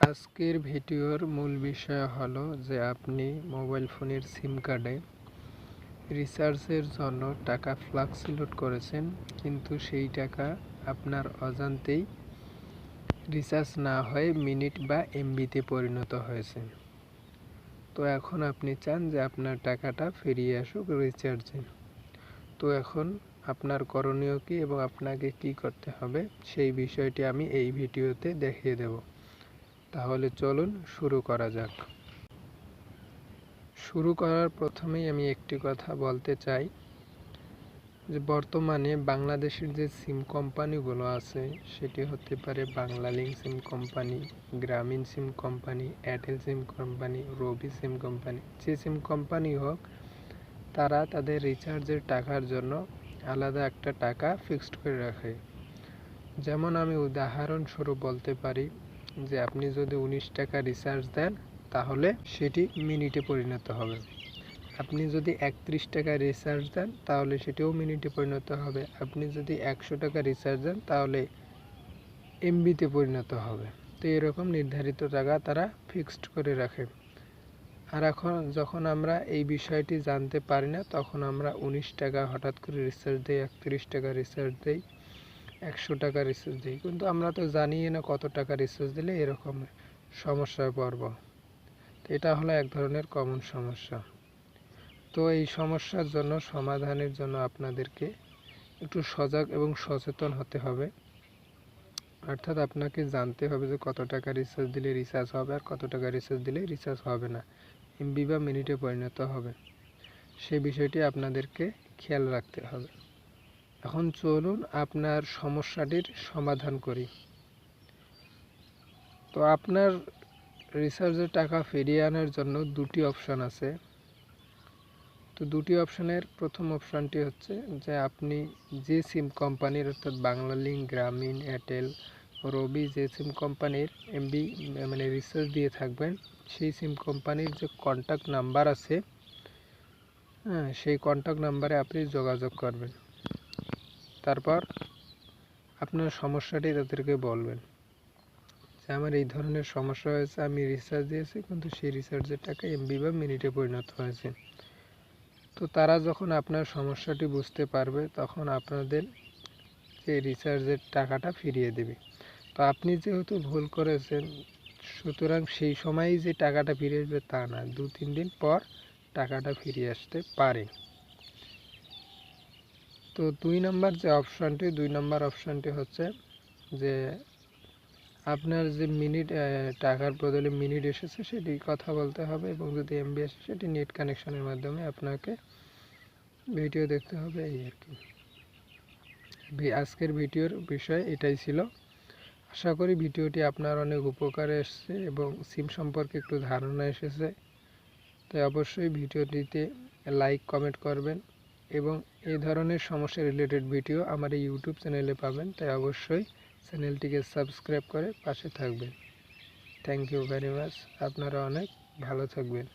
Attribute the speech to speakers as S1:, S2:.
S1: আজকের ভিডিওর মূল বিষয় হলো যে আপনি মোবাইল ফোনের সিম কার্ডে রিচার্জের জন্য টাকা ফ্লাক্স লোড করেছেন, কিন্তু সেই টাকা আপনার অজান্তেই রিচার্জ না হয়ে মিনিট বা এমবিতে পরিণত হয়েছে। তো এখন আপনি চান যে আপনার টাকাটা ফিরিয়ে আসুক রিচার্জে। তো এখন আপনার করণীয় কী এবং আপনাকে কি করতে হবে সেই বিষয়টি আমি এই ভিডিওতে দেখিয়ে দেব। তাহলে চলুন শুরু করা যাক। শুরু করার প্রথমেই আমি একটি কথা বলতে চাই যে বর্তমানে বাংলাদেশের যে সিম কোম্পানিগুলো আছে, সেটি হতে পারে Banglalink SIM company, Grameen SIM company, Airtel SIM company, Robi SIM company, যে সিম কোম্পানি হোক, তারা তাদের রিচার্জের টাকার জন্য আলাদা একটা টাকা ফিক্সড করে রাখে। যেমন আমি উদাহরণস্বরূপ বলতে পারি যে আপনি যদি উনিশ টাকা রিচার্জ দেন, তাহলে সেটি মিনিটে পরিণত হবে। আপনি যদি একত্রিশ টাকা রিচার্জ দেন, তাহলে সেটিও মিনিটে পরিণত হবে। আপনি যদি একশো টাকা রিচার্জ দেন, তাহলে এমবিতে পরিণত হবে। তো এরকম নির্ধারিত টাকা তারা ফিক্সড করে রাখে। আর এখন যখন আমরা এই বিষয়টি জানতে পারি না, তখন আমরা উনিশ টাকা হঠাৎ করে রিচার্জ দিই, একত্রিশ টাকা রিচার্জ দিই। একশো টাকা রিচার্জ দিই। কিন্তু আমরা তো জানি না কত টাকা রিচার্জ দিলে এরকম সমস্যায় পড়ব এটা হলো এক ধরনের কমন সমস্যা। তো এই সমস্যার জন্য, সমাধানের জন্য আপনাদেরকে একটু সজাগ এবং সচেতন হতে হবে। অর্থাৎ আপনাকে জানতে হবে যে কত টাকা রিচার্জ দিলে রিচার্জ হবে আর কত টাকা রিচার্জ দিলে রিচার্জ হবে না। এমবি বা মিনিটে পরিণত হবে। সে বিষয়টি আপনাদেরকে খেয়াল রাখতে হবে। এখন চলুন আপনার সমস্যাটির সমাধান করি। তো আপনার রিচার্জের টাকা ফিরিয়ে আনার জন্য দুটি অপশান আছে। তো দুটি অপশানের প্রথম অপশানটি হচ্ছে যে আপনি যে সিম কোম্পানির অর্থাৎ বাংলালিংক গ্রামীণ এয়ারটেল রবি যে সিম কোম্পানির এমবি মানে রিচার্জ দিয়ে থাকবেন, সেই সিম কোম্পানির যে কন্ট্যাক্ট নাম্বার আছে হ্যাঁ সেই কন্ট্যাক্ট নাম্বারে আপনি যোগাযোগ করবেন। তারপর আপনার সমস্যাটি তাদেরকে বলবেন যে আমার এই ধরনের সমস্যা হয়েছে, আমি রিচার্জ দিয়েছি, কিন্তু সেই রিচার্জের টাকা এমবি বা মিনিটে পরিণত হয়েছে। তো তারা যখন আপনার সমস্যাটি বুঝতে পারবে, তখন আপনাদের যে রিচার্জের টাকাটা ফিরিয়ে দেবে। তো আপনি যেহেতু ভুল করেছেন, সুতরাং সেই সময়ই যে টাকাটা ফিরে আসবে তা না দু তিন দিন পর টাকাটা ফিরিয়ে আসতে পারে। তো দুই নম্বর যে অপশানটি দুই নম্বর অপশানটি হচ্ছে যে আপনার যে মিনিট টাকার বদলে মিনিট এসেছে সেটি কথা বলতে হবে এবং যদি এমবি আসে সেটি নেট কানেকশনের মাধ্যমে আপনাকে ভিডিও দেখতে হবে, এই আর কি। আজকের ভিডিওর বিষয় এটাই ছিল। আশা করি ভিডিওটি আপনার অনেক উপকারে এসছে এবং সিম সম্পর্কে একটু ধারণা এসেছে। তাই অবশ্যই ভিডিওটিতে লাইক কমেন্ট করবেন। এবং এই ধরনের সমস্যা রিলেটেড ভিডিও আমার এই ইউটিউব চ্যানেলে পাবেন, তাই অবশ্যই চ্যানেলটিকে সাবস্ক্রাইব করে পাশে থাকবেন। থ্যাংক ইউ ভেরি মাচ আপনারা অনেক ভালো থাকবেন।